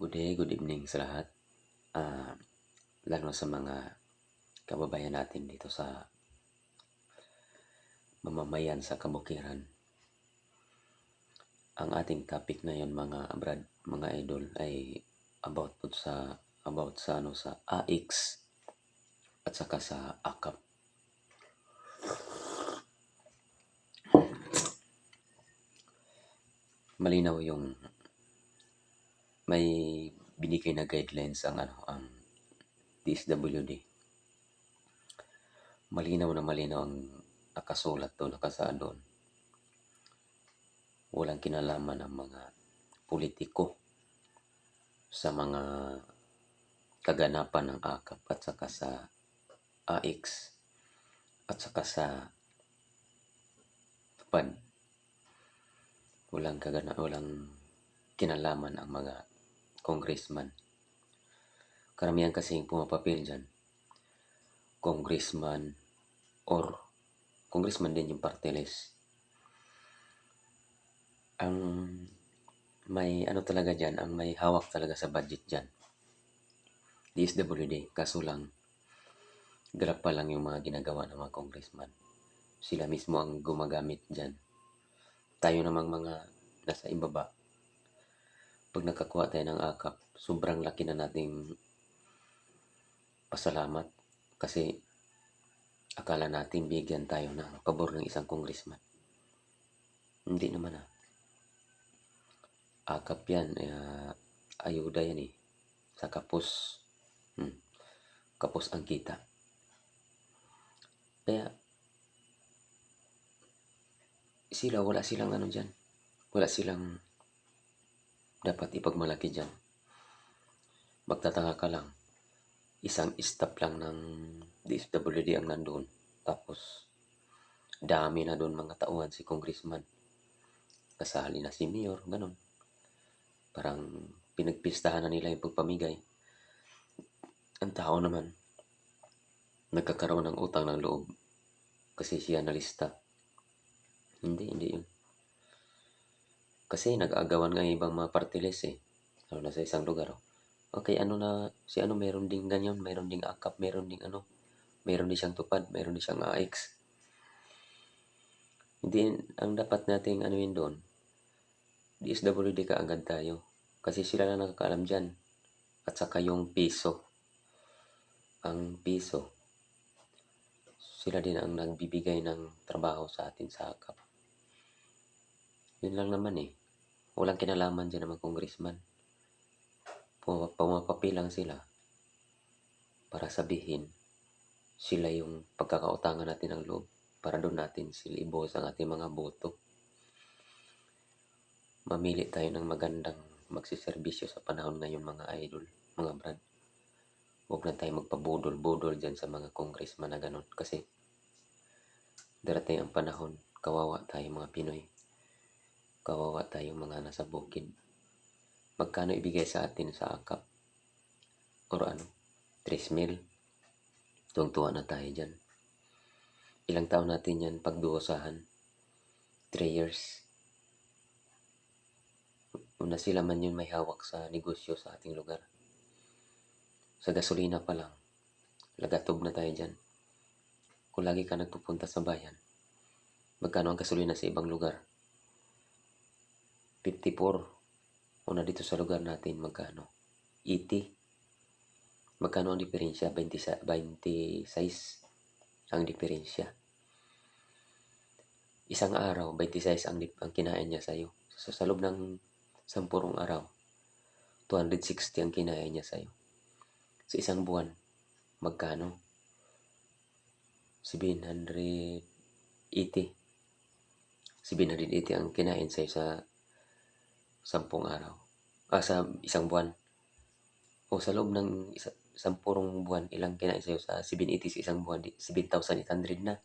Good day, good evening sa lahat. Ah, lalo sa mga kababayan natin dito sa mamamayan sa kabukiran. Ang ating topic ngayon mga brad, mga idol ay about po sa about sa ano sa AX at saka sa AKAP. Malinaw yung may binigay na guidelines ang ano ang DSWD. Malinaw na malinaw ang nakasulat doon, nakasaad doon. Walang kinalaman ang mga politiko sa mga kaganapan ng AKAP at saka sa AX at saka sa TUPAD. Walang kagana, walang kinalaman ang mga congressman. Karamihan kasi yung pumapapil dyan, congressman or congressman din yung party. Ang may ano talaga dyan, ang may hawak talaga sa budget dyan. DSWD, kaso lang, grab pa lang yung mga ginagawa ng mga congressman. Sila mismo ang gumagamit dyan. Tayo namang mga nasa ibaba, pag nakakuha tayo ng akap, sobrang laki na nating pasalamat kasi akala natin bigyan tayo ng pabor ng isang congressman. Hindi naman ah. Akap yan, uh, ayuda yan eh. Sa kapos. Hmm. Kapos ang kita. Kaya, sila, wala silang ano dyan. Wala silang dapat ipagmalaki dyan. Magtataka ka lang, isang stop lang ng DSWD ang nandun. Tapos, dami na doon mga tauhan si congressman. Kasali na si mayor, ganun. Parang pinagpistahan na nila yung pagpamigay. Ang tao naman, nagkakaroon ng utang ng loob kasi siya nalista. Hindi, hindi yun. Kasi nag-aagawan nga ibang mga party list eh. Ano na sa isang lugar. Oh. Okay, ano na, si ano meron ding ganyan, meron ding akap, meron ding ano, meron din siyang tupad, meron din siyang AX. Hindi, ang dapat nating ano yun doon, DSWD ka agad tayo. Kasi sila na nakakaalam dyan. At saka yung piso. Ang piso. Sila din ang nagbibigay ng trabaho sa atin sa akap. Yun lang naman eh. Walang kinalaman dyan ng mga congressman. Pumapapilang sila para sabihin sila yung pagkakautangan natin ng loob para doon natin sila ibuhos ang ating mga boto. Mamili tayo ng magandang magsiservisyo sa panahon ngayon mga idol, mga brad. Huwag na tayo magpabudol-budol dyan sa mga congressman na ganun kasi darating ang panahon, kawawa tayo mga Pinoy kawawa tayong mga nasa bukid. Magkano ibigay sa atin sa akap? Or ano? 3 mil? Tuwang-tuwa na tayo dyan. Ilang taon natin yan pagduosahan? 3 years. Una sila man yun may hawak sa negosyo sa ating lugar. Sa gasolina pa lang. Lagatob na tayo dyan. Kung lagi ka nagpupunta sa bayan, magkano ang gasolina sa ibang lugar? 54. Una dito sa lugar natin, magkano? 80. Magkano ang diferensya? 20, 26 ang diferensya. Isang araw, 26 ang, ang kinain niya sa'yo. So, sa loob ng sampurong araw, 260 ang kinain niya sa'yo. Sa isang buwan, magkano? 780. 780 ang kinain sa'yo sa sampung araw. Ah, sa isang buwan. O sa loob ng isa, sampurong buwan, ilang kinain sa'yo sa 780 sa isang buwan, 7,800 na.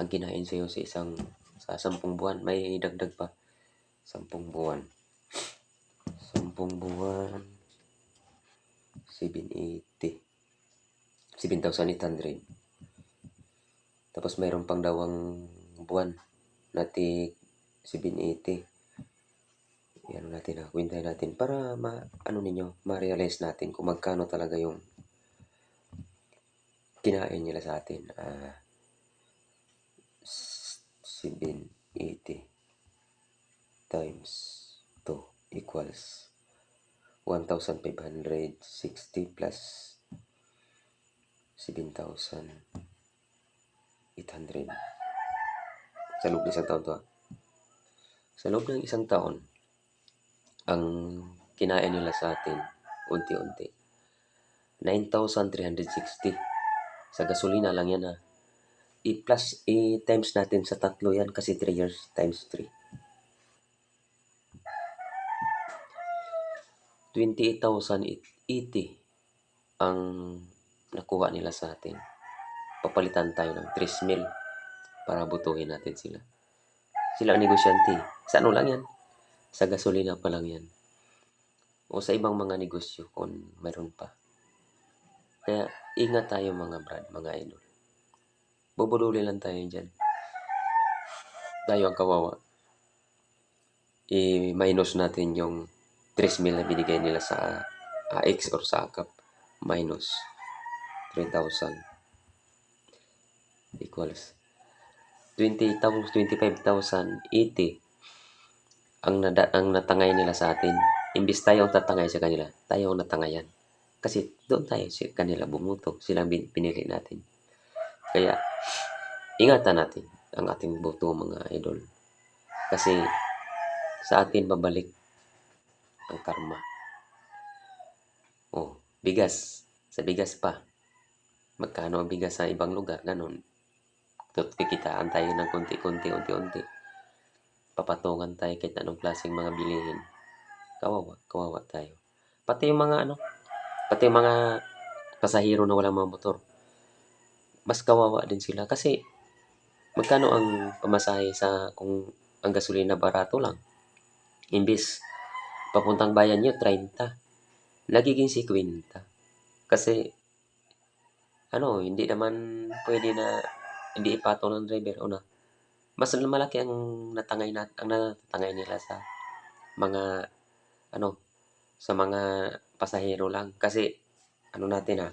Ang kinain sa'yo sa isang, sa sampung buwan, may dagdag pa. Sampung buwan. Sampung buwan. 780. 7,800. Tapos mayroon pang dawang buwan na tig 780 Yan natin na, kwentahin natin para ma, ano ninyo, ma-realize natin kung magkano talaga yung kinain nila sa atin. Ah, 780 times 2 equals 1,560 plus 7,800. Sa loob ng isang taon to ah. Sa loob ng isang taon, ang kinain nila sa atin, unti-unti, 9,360. Sa gasolina lang yan ah. I-plus, i-times natin sa tatlo yan kasi 3 years times 3. 28,080 ang nakuha nila sa atin. Papalitan tayo ng 3 mil para butuhin natin sila. Sila ang negosyante. Sa ano lang yan? Sa gasolina pa lang yan. O sa ibang mga negosyo kung mayroon pa. Kaya ingat tayo mga brad, mga idol. Bubululi lang tayo dyan. Tayo ang kawawa. I-minus natin yung 3 mil na binigay nila sa AX or sa AKAP. Minus 3,000 equals 20,000, 25,080 ang nada, ang natangay nila sa atin. Imbis tayo ang tatangay sa kanila, tayo ang natangayan. Kasi doon tayo sa kanila bumuto. Sila ang bin- pinili natin. Kaya, ingatan natin ang ating boto mga idol. Kasi sa atin babalik ang karma. Oh, bigas. Sa bigas pa. Magkano ang bigas sa ibang lugar? Ganon. Kikitaan tayo ng konti-konti, unti-unti. Papatungan tayo kahit anong klaseng mga bilihin. Kawawa, kawawa tayo. Pati yung mga ano, pati yung mga pasahero na walang mga motor. Mas kawawa din sila kasi magkano ang pamasahe sa kung ang gasolina barato lang. Imbis papuntang bayan nyo, 30. Nagiging 50. Kasi ano, hindi naman pwede na hindi ipatong ng driver. Una, mas malaki ang natangay nat ang natatangay nila sa mga ano sa mga pasahero lang. Kasi ano natin ah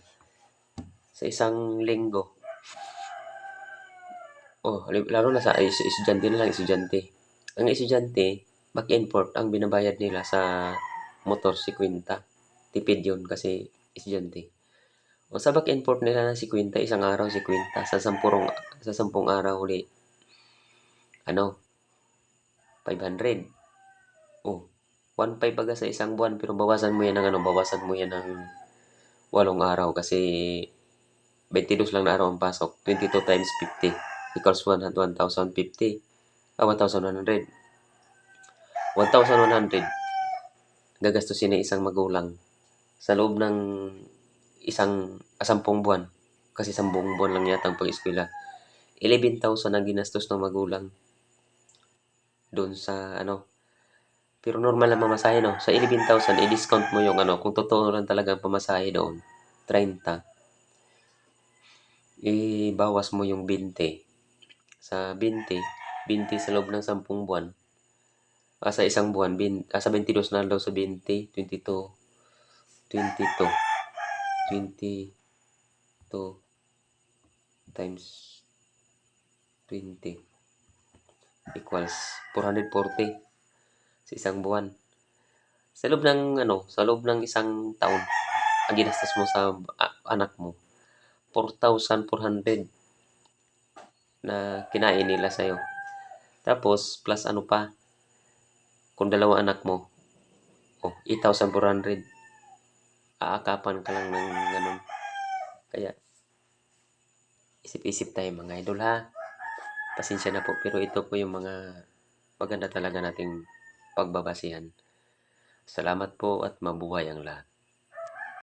sa isang linggo oh lalo na sa estudyante na lang estudyante. Ang estudyante mag-import ang binabayad nila sa motor 50 tipid yun kasi estudyante. O sa back-import nila ng 50 isang araw 50 sa sampung sa sampung araw uli ano? 500 oh 1.5 baga sa isang buwan pero bawasan mo yan ng ano bawasan mo yan ng walong araw kasi 22 lang na araw ang pasok. 22 times 50 equals 100 1,050 ah 1,100 1,100 gagastusin ng isang magulang sa loob ng isang asampung buwan. Kasi sampung buwan lang yata ang pag-eskwela. 11,000 ang ginastos ng magulang doon sa ano pero normal na mamasahe no? Sa 11,000 i-discount mo yung ano kung totoo lang talaga ang pamasahe doon 30 ibawas mo yung 20 sa 20 20 sa loob ng 10 buwan. Ah, sa isang buwan bin, ah, sa 22 na daw sa 20 22 22 22 times 20 equals 440 sa isang buwan. Sa loob ng ano, sa loob ng isang taon, ang ginastos mo sa anak mo, 4,400 na kinain nila sa'yo. Tapos, plus ano pa, kung dalawa anak mo, oh, 8,400. Aakapan ka lang ng ganun. Kaya, isip-isip tayo mga idol ha. Pasensya na po, pero ito po yung mga maganda talaga nating pagbabasihan. Salamat po at mabuhay ang lahat.